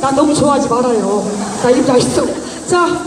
나 너무 좋아하지 말아요. 나 이거 다 있어. 자.